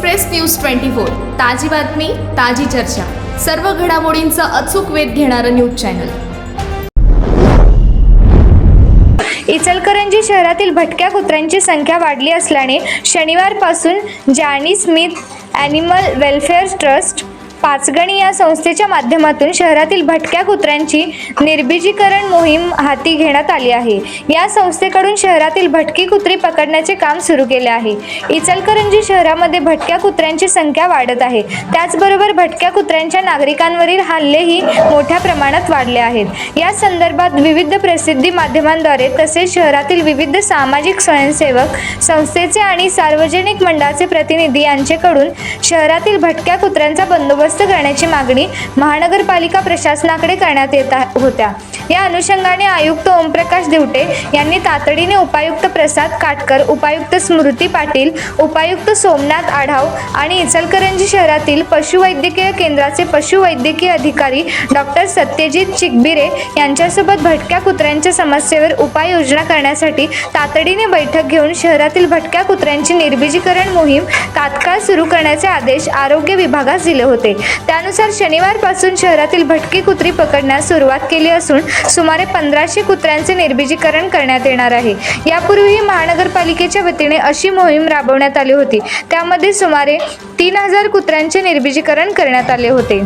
Express news twenty four. ताजी बातमी ताजी चर्चा. सर्व घडामोडींचा अचूक वेध घेणारं न्यूज चॅनल. इचलकरंजी शहरातील भटक्या कुत्र्यांची संख्या वाढली असल्याने शनिवारपासून Johnny Smith animal welfare trust Panchgani या संस्थेच्या माध्यमातून शहरातील भटक्या कुत्र्यांची निर्बीजीकरण मोहीम हाती घेण्यात आली आहे. या संस्थेकडून शहरातील भटकी कुत्री पकडण्याचे काम सुरू केले आहे. इचलकरंजी शहरामध्ये भटक्या कुत्र्यांची संख्या वाढत आहे. त्याचबरोबर भटक्या कुत्र्यांच्या नागरिकांवरील हल्लेही मोठ्या प्रमाणात वाढले आहेत. या संदर्भात विविध प्रसिद्धी माध्यमांद्वारे तसेच शहरातील विविध सामाजिक स्वयंसेवक संस्थेचे आणि सार्वजनिक मंडळाचे प्रतिनिधी यांचेकडून शहरातील भटक्या कुत्र्यांचा बंदोबस्त करण्याची मागणी महानगरपालिका प्रशासनाकडे करण्यात येत होत्या. या अनुषंगाने आयुक्त ओमप्रकाश दिवटे यांनी तातडीने उपायुक्त प्रसाद काटकर उपायुक्त स्मृती पाटील उपायुक्त सोमनाथ आढाव आणि इचलकरंजी शहरातील पशुवैद्यकीय केंद्राचे पशुवैद्यकीय अधिकारी डॉक्टर सत्यजित चिकबिरे यांच्यासोबत भटक्या कुत्र्यांच्या समस्येवर उपाययोजना करण्यासाठी तातडीने बैठक घेऊन शहरातील भटक्या कुत्र्यांची निर्बीजीकरण मोहीम तात्काळ सुरू करण्याचे आदेश आरोग्य विभागास दिले होते. त्यानुसार शनिवारपासून शहरातील भटकी कुत्री पकडण्यास सुरुवात केली असून सुमारे पंधराशे कुत्र्यांचे निर्बिजीकरण करण्यात येणार आहे. यापूर्वीही महानगरपालिकेच्या वतीने अशी मोहीम राबवण्यात आली होती. त्यामध्ये सुमारे तीन हजार कुत्र्यांचे निर्बीजीकरण करण्यात आले होते.